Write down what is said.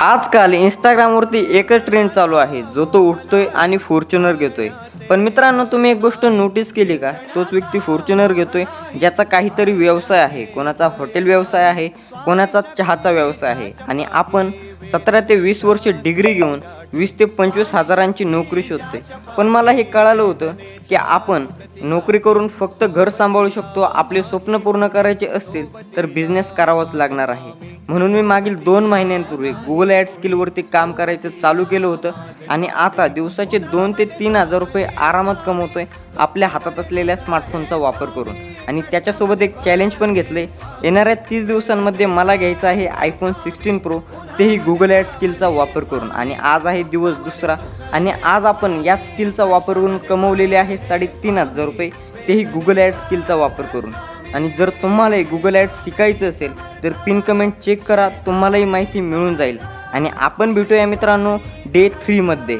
आजकाल इंस्टाग्रामवरती एकच ट्रेंड चालू आहे जो तो उठतोय आणि फॉर्च्युनर घेतोय. पण मित्रांनो तुम्ही एक गोष्ट नोटीस केली का? तोच व्यक्ती फॉर्च्युनर घेतोय ज्याचा काहीतरी व्यवसाय आहे. कोणाचा हॉटेल व्यवसाय आहे कोणाचा चहाचा व्यवसाय आहे. आणि आपण सतरा ते वीस वर्ष डिग्री घेऊन वीस ते पंचवीस हजारांची नोकरी शोधतोय. पण मला हे कळालं होतं की आपण नोकरी करून फक्त घर सांभाळू शकतो आपले स्वप्न पूर्ण करायचे असतील तर बिझनेस करावाच लागणार आहे. म्हणून मी मागील दोन महिन्यांपूर्वी गुगल ॲड स्किलवरती काम करायचं चालू केलं होतं. आणि आता दिवसाचे दोन ते तीन हजार रुपये आरामात कमवतोय आपल्या हातात असलेल्या स्मार्टफोनचा वापर करून. आणि त्याच्यासोबत एक चॅलेंज पण घेतलं आहे येणाऱ्या तीस दिवसांमध्ये मला घ्यायचं आहे आयफोन सिक्स्टीन प्रो तेही गुगल ॲड स्किलचा वापर करून. आणि आज आहे दिवस दुसरा. आणि आज आपण या स्किलचा वापर करून कमवलेले आहे साडेतीन हजार रुपये. तेही गुगल ॲड स्किलचा वापर करून. आणि जर तुम्हालाही गुगल ॲड्स शिकायचं असेल तर पिन कमेंट चेक करा तुम्हालाही माहिती मिळून जाईल. आणि आपण भेटूया मित्रांनो डे थ्रीमध्ये